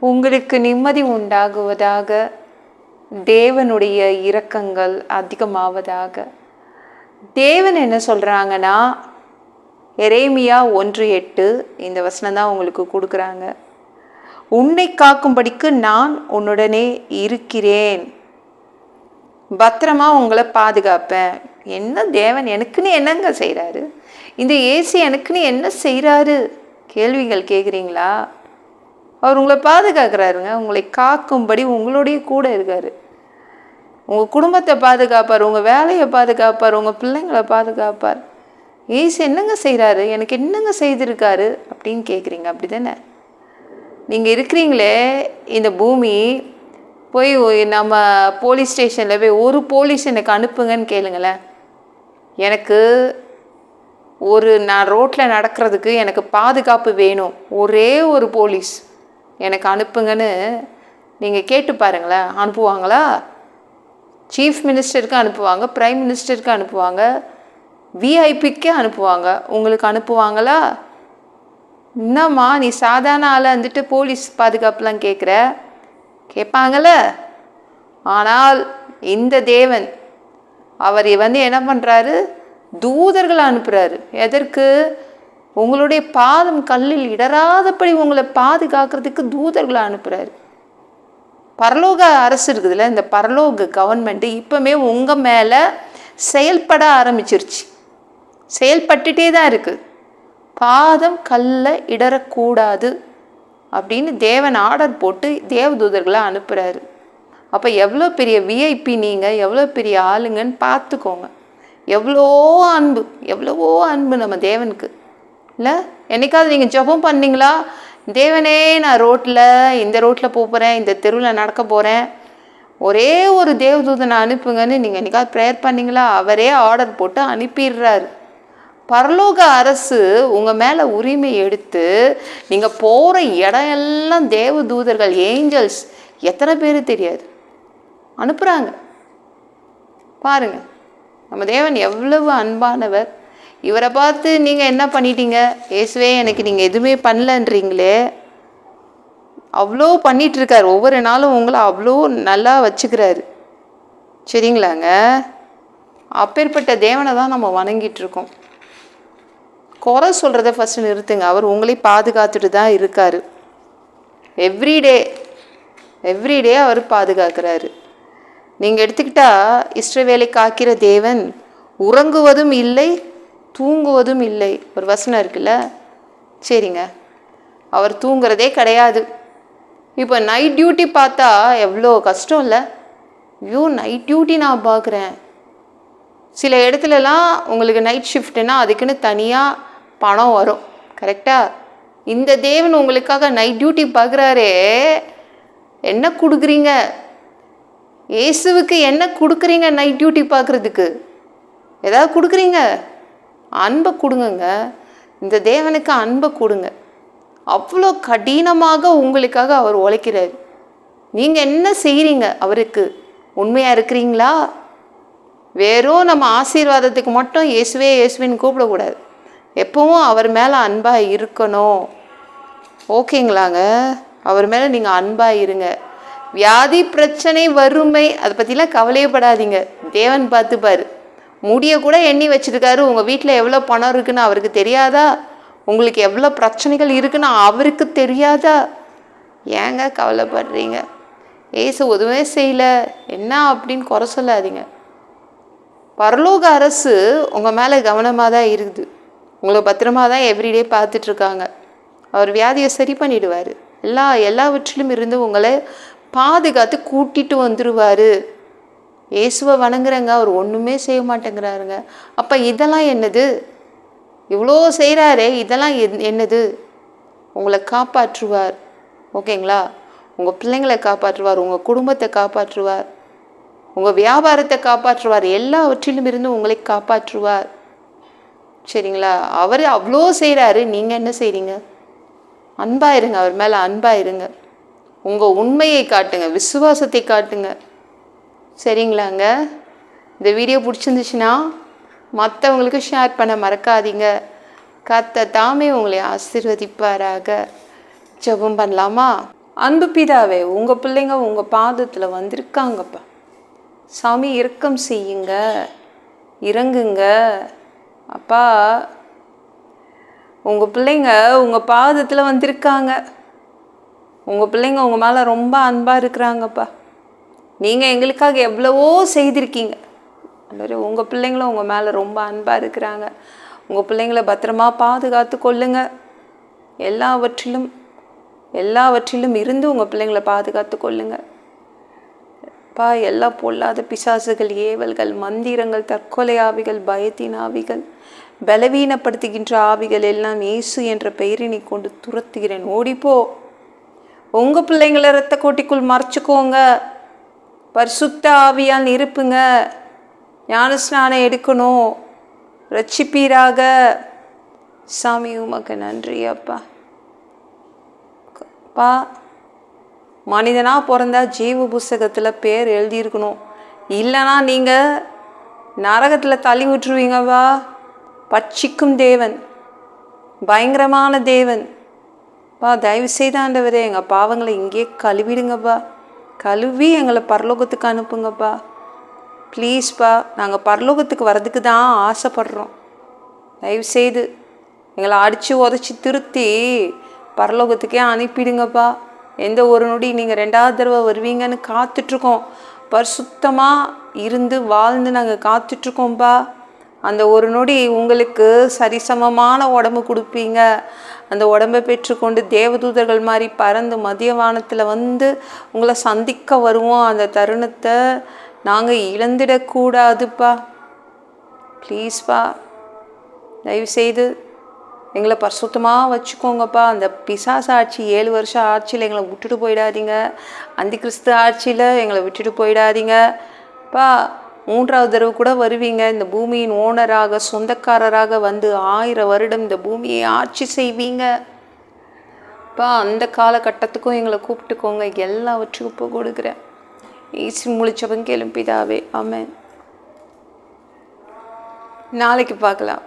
உங்களுக்கு நிம்மதி உண்டாகுவதாக தேவனுடைய இரக்கங்கள் அதிகமாவதாக. தேவன் என்ன சொல்கிறாங்கன்னா எரேமியா ஒன்று எட்டு இந்த வசனம் தான் உங்களுக்கு கொடுக்குறாங்க. உன்னை காக்கும்படிக்கு நான் உன்னுடனே இருக்கிறேன். பத்திரமா உங்களை பாதுகாப்பேன். என்ன தேவன் எனக்குன்னு என்னங்க செய்கிறாரு இந்த ஏசி எனக்குன்னு என்ன செய்கிறாரு கேள்விகள் கேட்குறீங்களா அவர் உங்களை பாதுகாக்கிறாருங்க. உங்களை காக்கும்படி உங்களுடைய கூட இருக்காரு. உங்கள் குடும்பத்தை பாதுகாப்பார் உங்கள் வேலையை பாதுகாப்பார் உங்கள் பிள்ளைங்களை பாதுகாப்பார். ஏசு என்னங்க செய்கிறாரு எனக்கு என்னங்க செய்திருக்காரு? அப்படின்னு கேட்குறீங்க அப்படி தானே நீங்கள் இருக்கிறீங்களே இந்த பூமி போய் நம்ம போலீஸ் ஸ்டேஷனில் போய் ஒரு போலீஸ் எனக்கு அனுப்புங்கன்னு கேளுங்களேன். எனக்கு ஒரு நான் ரோட்டில் நடக்கிறதுக்கு எனக்கு பாதுகாப்பு வேணும். ஒரே ஒரு போலீஸ். எனக்கு அனுப்புங்கன்னு நீங்கள் கேட்டு பாருங்களேன். அனுப்புவாங்களா? சீஃப் மினிஸ்டருக்கு அனுப்புவாங்க ப்ரைம் மினிஸ்டருக்கு அனுப்புவாங்க விஐபிக்கே அனுப்புவாங்க. உங்களுக்கு அனுப்புவாங்களா? என்னம்மா நீ சாதாரண ஆளாக வந்துட்டு போலீஸ் பாதுகாப்புலாம் கேட்குற கேட்பாங்கள ஆனால் இந்த தேவன் அவர் வந்து என்ன பண்ணுறாரு தூதர்களை அனுப்புகிறாரு எதற்கு? உங்களுடைய பாதம் கல்லில் இடராதபடி உங்களை பாதுகாக்கிறதுக்கு தூதர்களை அனுப்புகிறாரு பரலோக அரசு இருக்குதுல்ல இந்த பரலோக கவர்மெண்ட்டு இப்போமே உங்கள் மேலே செயல்பட ஆரம்பிச்சிருச்சு. செயல்பட்டுட்டே தான் இருக்குது பாதம் கல்ல இடரக்கூடாது அப்படின்னு தேவன் ஆர்டர் போட்டு தேவதூதர்களை அனுப்புகிறாரு அப்போ எவ்வளோ பெரிய விஐபி நீங்கள் எவ்வளோ பெரிய ஆளுங்கன்னு பார்த்துக்கோங்க. எவ்வளோ அன்பு எவ்வளவோ அன்பு நம்ம தேவனுக்கு. இல்லை? என்னைக்காவது நீங்கள் ஜெபம் பண்ணீங்களா? தேவனே நான் ரோட்டில் இந்த ரோட்டில் போகிறேன் இந்த தெருவில் நடக்க போகிறேன் ஒரே ஒரு தேவதூதனை அனுப்புங்கன்னு நீங்கள் என்னைக்காவது ப்ரேயர் பண்ணீங்களா? அவரே ஆர்டர் போட்டு அனுப்பிடுறாரு. பரலோக அரசு உங்கள் மேலே உரிமை எடுத்து நீங்கள் போகிற இடம் எல்லாம் தேவதூதர்கள் ஏஞ்சல்ஸ் எத்தனை பேர் தெரியாது. அனுப்புகிறாங்க பாருங்கள் நம்ம தேவன் எவ்வளவு அன்பானவர். இவரை பார்த்து நீங்கள் என்ன பண்ணிட்டீங்க? இயேசுவே எனக்கு நீங்கள் எதுவுமே பண்ணலன்றீங்களே. அவ்வளோ பண்ணிகிட்ருக்கார் ஒவ்வொரு நாளும் உங்களை அவ்வளோ நல்லா வச்சுக்கிறாரு. சரிங்களாங்க? அப்பேற்பட்ட தேவனை தான் நம்ம வணங்கிட்டு இருக்கோம் குறை சொல்கிறத ஃபஸ்ட்டு நிறுத்துங்க. அவர் உங்களை பாதுகாத்துட்டு தான் இருக்கார். எவ்ரிடே எவ்ரிடே அவர் பாதுகாக்கிறாரு. நீங்கள் எடுத்துக்கிட்டா இஸ்ரவேலை காக்கிற தேவன் உறங்குவதும் இல்லை தூங்குவதும் இல்லை. ஒரு வசனம் இருக்குல்ல? சரிங்க. அவர் தூங்குறதே கிடையாது. இப்போ நைட் டியூட்டி பார்த்தா எவ்வளோ கஷ்டம் இல்லை? ஐயோ நைட் டியூட்டி நான் பார்க்குறேன் சில இடத்துலலாம் உங்களுக்கு நைட் ஷிஃப்ட்னா அதுக்குன்னு தனியாக பணம் வரும். கரெக்டாக இந்த தேவன் உங்களுக்காக நைட் டியூட்டி பார்க்குறாரே என்ன கொடுக்குறீங்க? இயேசுவுக்கு என்ன கொடுக்குறீங்க நைட் டியூட்டி பார்க்குறதுக்கு ஏதாவது கொடுக்குறீங்க? அன்பை கொடுங்கங்க. இந்த தேவனுக்கு அன்பை கொடுங்க. அவ்வளோ கடினமாக உங்களுக்காக அவர் உழைக்கிறார். நீங்கள் என்ன செய்கிறீங்க அவருக்கு உண்மையாக இருக்கிறீங்களா? வெறும் நம்ம ஆசீர்வாதத்துக்கு மட்டும் இயேசுவே இயேசுவின்னு கூப்பிடக்கூடாது. எப்பவும் அவர் மேலே அன்பாக இருக்கணும். ஓகேங்களாங்க? அவர் மேலே நீங்கள் அன்பாக இருங்க. வியாதி பிரச்சனை வறுமை அதை பற்றிலாம் கவலையப்படாதீங்க. தேவன் பார்த்துப்பார். முடிய கூட எண்ணி வச்சிருக்காரு. உங்கள் வீட்டில் எவ்வளோ பணம் இருக்குன்னு அவருக்கு தெரியாதா? உங்களுக்கு எவ்வளோ பிரச்சனைகள் இருக்குன்னு அவருக்கு தெரியாதா? ஏங்க கவலைப்படுறீங்க? ஏசு உதவே செய்யலை. என்ன அப்படின்னு குறை சொல்லாதீங்க. பரலோக அரசு உங்கள் மேலே கவனமாக தான் இருக்குது. உங்களை பத்திரமா தான் எவ்ரிடே பார்த்துட்ருக்காங்க அவர் வியாதியை சரி பண்ணிடுவார். எல்லா எல்லாவற்றிலும் இருந்து உங்களை பாதுகாத்து கூட்டிட்டு வந்துடுவார் இயேசுவை வணங்குறங்க அவர் ஒன்றுமே செய்ய மாட்டேங்கிறாருங்க. அப்போ இதெல்லாம் என்னது? இவ்வளோ செய்கிறாரே இதெல்லாம் என்- என்னது? உங்களை காப்பாற்றுவார். ஓகேங்களா? உங்கள் பிள்ளைங்களை காப்பாற்றுவார் உங்கள் குடும்பத்தை காப்பாற்றுவார். உங்கள் வியாபாரத்தை காப்பாற்றுவார். எல்லாவற்றிலும் இருந்து உங்களை காப்பாற்றுவார். சரிங்களா? அவர் அவ்வளோ செய்கிறாரு நீங்கள் என்ன செய்கிறீங்க அன்பாக இருங்க அவர் மேலே அன்பாக இருங்க உங்கள் உண்மையை காட்டுங்க விசுவாசத்தை காட்டுங்க. சரிங்களாங்க. இந்த வீடியோ பிடிச்சிருந்துச்சுன்னா மற்றவங்களுக்கு ஷேர் பண்ண மறக்காதீங்க. கத்த தாமே உங்களை ஆசீர்வதிப்பாராக. ஜெபம் பண்ணலாமா? அன்பு பிதாவே உங்கள் பிள்ளைங்க உங்கள் பாதத்தில் வந்திருக்காங்கப்பா. சாமி இறக்கம் செய்யுங்க. இறங்குங்க. அப்பா உங்கள் பிள்ளைங்க உங்கள் பாதத்தில் வந்திருக்காங்க. உங்கள் பிள்ளைங்க உங்கள் மேலே ரொம்ப அன்பாக இருக்கிறாங்கப்பா. நீங்கள் எங்களுக்காக எவ்வளவோ செய்திருக்கீங்க. ஆண்டவரே உங்கள் பிள்ளைங்களும் உங்கள் மேலே ரொம்ப அன்பாக இருக்கிறாங்க. உங்கள் பிள்ளைங்கள பத்திரமா பாதுகாத்து கொள்ளுங்க. எல்லாவற்றிலும் எல்லாவற்றிலும் இருந்து உங்கள் பிள்ளைங்கள பாதுகாத்து கொள்ளுங்க. பா எல்லா பொல்லாத பிசாசுகள் ஏவல்கள் மந்திரங்கள் தற்கொலை ஆவிகள் பயத்தின் ஆவிகள் பலவீனப்படுத்துகின்ற ஆவிகள் எல்லாம் இயேசு என்ற பெயரினை கொண்டு துரத்துகிறேன். ஓடிப்போ. உங்கள் பிள்ளைங்களை ரத்த கோட்டிக்குள் மறைச்சிக்கோங்க. பரிசுத்த ஆவியால் இருப்புங்க. ஞானஸ்நானம் எடுக்கணும். ரட்சிப்பீராக. சாமி உமக்கு நன்றி அப்பா. அப்பா மனிதனாக பிறந்தா ஜீவ புஸ்தகத்தில் பேர் எழுதியிருக்கணும். இல்லைனா நீங்கள் நரகத்தில் தள்ளி விட்டுருவீங்கப்பா பட்சிக்கும் தேவன். பயங்கரமான தேவன். பா தயவு செய்தாண்டவரே எங்கள் பாவங்களை இங்கேயே கழுவிடுங்கப்பா கழுவி எங்களை பரலோகத்துக்கு அனுப்புங்கப்பா. ப்ளீஸ்ப்பா நாங்கள் பரலோகத்துக்கு வர்றதுக்கு தான் ஆசைப்படுறோம். தயவு செய்து எங்களை அடித்து உதச்சி திருத்தி பரலோகத்துக்கே அனுப்பிடுங்கப்பா. எந்த ஒரு நொடி நீங்கள் ரெண்டாவது தடவை வருவீங்கன்னு காத்துட்ருக்கோம். பரிசுத்தமாக இருந்து வாழ்ந்து நாங்கள் காத்துட்ருக்கோம்ப்பா அந்த ஒரு நொடி உங்களுக்கு சரிசமமான உடம்பு கொடுப்பீங்க. அந்த உடம்பை பெற்றுக்கொண்டு தேவதூதர்கள் மாதிரி பறந்து மதிய வானத்தில் வந்து உங்களை சந்திக்க வருவோம். அந்த தருணத்தை நாங்கள் இழந்துடக்கூடாதுப்பா. ப்ளீஸ்ப்பா தயவுசெய்து எங்களை பரிசுத்தமாக வச்சுக்கோங்கப்பா. அந்த பிசாசு ஆட்சி ஏழு வருஷம் ஆட்சியில் எங்களை விட்டுட்டு போயிடாதீங்க. அந்தி கிறிஸ்து ஆட்சியில் எங்களை விட்டுட்டு போயிடாதீங்க பா மூன்றாவது தடவை கூட வருவீங்க. இந்த பூமியின் ஓனராக சொந்தக்காரராக வந்து ஆயிரம் வருடம் இந்த பூமியை ஆட்சி செய்வீங்க. அப்பா அந்த காலகட்டத்துக்கும் எங்களை கூப்பிட்டுக்கோங்க. எல்லாவற்றுக்கும் இப்போ கொடுக்குறேன். ஈசி முழிச்சவங்க கேளும் பிதாவே. ஆமென். நாளைக்கு பார்க்கலாம்.